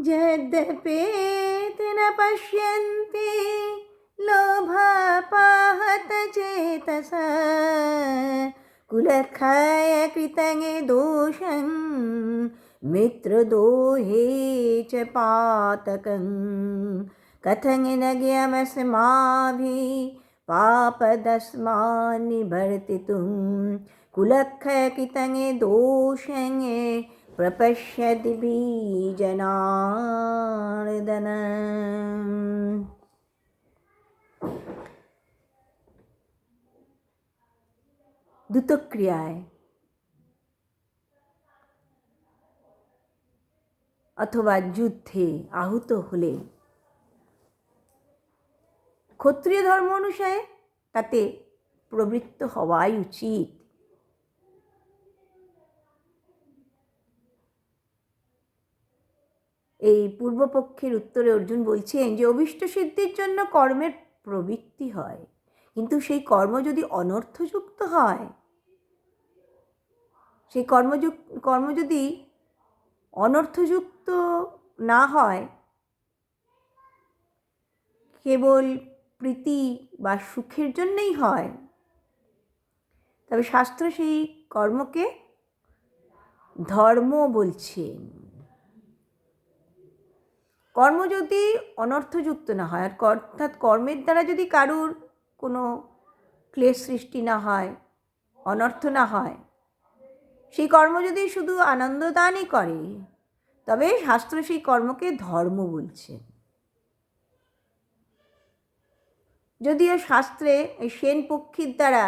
जडपेत् न पश्यन्ति लोभापाहतचेतसा। कुलखाय कुलक्षय दोषं मित्रदोहे च पातकं। कथं न गियमस्माभिः पापदस्मान्निभर्तितुं। कुलक्षय कृतञे दोषये प्रपश्यति बीजनार्दन দ্রুতক্রিয়ায় অথবা যুদ্ধে আহত হলে ক্ষত্রিয় ধর্ম অনুসারে তাতে প্রবৃত্ত হওয়াই উচিত এই পূর্বপক্ষের উত্তরে অর্জুন বলছেন যে, অভিষ্ট সিদ্ধির জন্য কর্মের প্রবৃত্তি হয়। কিন্তু সেই কর্ম যদি অনর্থযুক্ত হয়, সেই কর্মযুক কর্ম যদি অনর্থযুক্ত না হয়, কেবল প্রীতি বা সুখের জন্যই হয়, তবে শাস্ত্র সেই কর্মকে ধর্ম বলছেন। কর্ম যদি অনর্থযুক্ত না হয়, আর অর্থাৎ কর্মের দ্বারা যদি কারুর কোনো ক্লেশ সৃষ্টি না হয়, অনর্থ না হয়, সেই কর্ম যদি শুধু আনন্দদানই করে, তবে শাস্ত্র সেই কর্মকে ধর্ম বলছে। যদিও শাস্ত্রে এই সেন পক্ষীর দ্বারা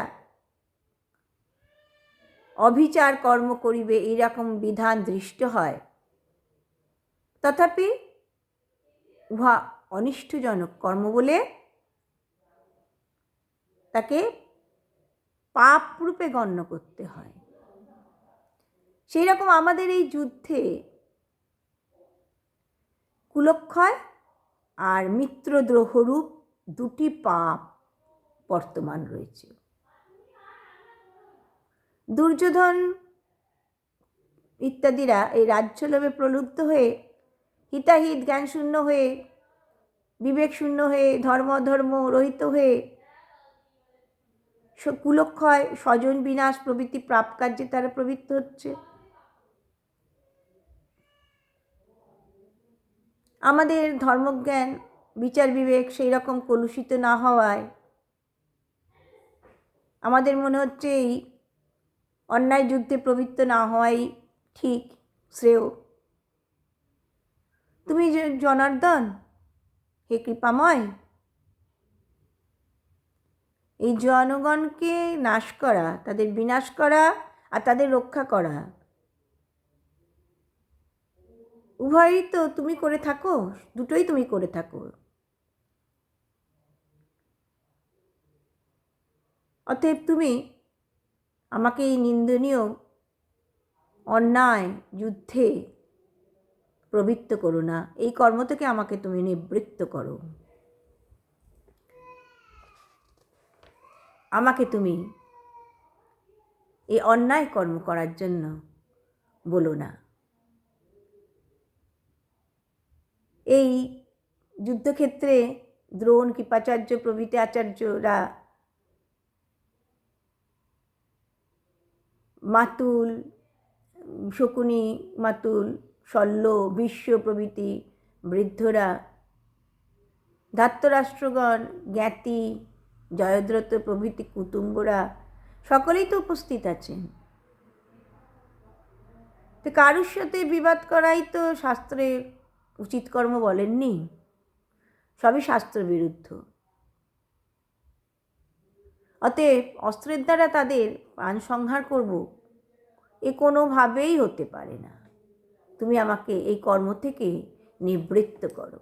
অভিচার কর্ম করিবে, এইরকম বিধান দৃষ্ট হয়, তথাপি উহা অনিষ্টজনক কর্ম বলে তাকে পাপ রূপে গণ্য করতে হয়। সেই রকম আমাদের এই যুদ্ধে কুলক্ষয় আর মিত্রদ্রোহরূপ দুটি পাপ বর্তমান রয়েছে। দুর্যোধন ইত্যাদিরা এই রাজ্যলোভে প্রলুব্ধ হয়ে হিতাহিত জ্ঞানশূন্য হয়ে বিবেকশূন্য হয়ে, ধর্ম ধর্ম রহিত হয়ে কুলক্ষয়, স্বজন বিনাশ প্রভৃতি প্রাপ কার্যে তারা প্রবৃত্ত হচ্ছে। আমাদের ধর্মজ্ঞান, বিচার বিবেক সেই রকম কলুষিত না হওয়ায় আমাদের মনে হচ্ছে এই অন্যায় যুদ্ধে প্রবৃত্ত না হওয়াই ঠিক, শ্রেয়। তুমি জনার্দন, হে কৃপাময়। এই জনগণকে নাশ করা, তাদের বিনাশ করা আর তাদের রক্ষা করা। উভয়ই তো তুমি করে থাকো, দুটোই তুমি করে থাকো। অতএব তুমি আমাকে এই নিন্দনীয় অন্যায়, যুদ্ধে প্রবৃত্ত করো না। এই কর্ম থেকে আমাকে তুমি নিবৃত্ত করো। আমাকে তুমি এই অন্যায় কর্ম করার জন্য বলো না। এই যুদ্ধক্ষেত্রে দ্রোণ, কৃপাচার্য, প্রভৃতি আচার্যরা মাতুল, শকুনি মাতুল শল্য, বিশ্ব প্রভৃতি, বৃদ্ধরা, ধাত্তরাষ্ট্রগণ, জ্ঞাতি জয়দ্রত প্রভৃতি কুটুম্বরা সকলেই তো উপস্থিত আছেন। তো কারুর সাথে বিবাদ করাই তো শাস্ত্রের উচিত কর্ম বলেননি? সবই শাস্ত্র বিরুদ্ধ। অতএব অস্ত্রের দ্বারা তাদের প্রাণ সংহার করব, এ কোনোভাবেই হতে পারে না। তুমি আমাকে এই কর্ম থেকে নিবৃত্ত করো।